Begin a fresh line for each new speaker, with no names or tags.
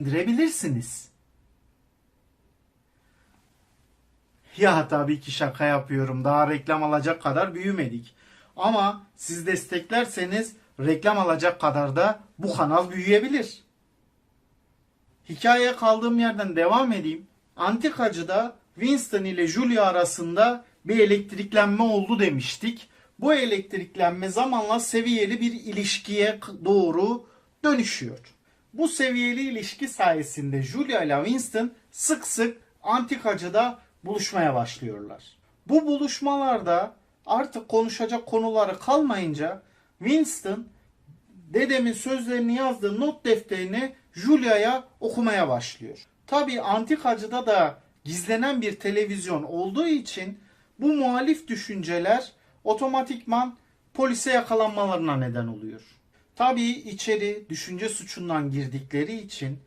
indirebilirsiniz. Ya tabii ki şaka yapıyorum. Daha reklam alacak kadar büyümedik. Ama siz desteklerseniz reklam alacak kadar da bu kanal büyüyebilir. Hikayeye kaldığım yerden devam edeyim. Antikacıda Winston ile Julia arasında bir elektriklenme oldu demiştik. Bu elektriklenme zamanla seviyeli bir ilişkiye doğru dönüşüyor. Bu seviyeli ilişki sayesinde Julia ile Winston sık sık antikacıda buluşmaya başlıyorlar. Bu buluşmalarda artık konuşacak konuları kalmayınca Winston dedemin sözlerini yazdığı not defterini Julia'ya okumaya başlıyor. Tabi antikacıda da gizlenen bir televizyon olduğu için bu muhalif düşünceler otomatikman polise yakalanmalarına neden oluyor. Tabi içeri düşünce suçundan girdikleri için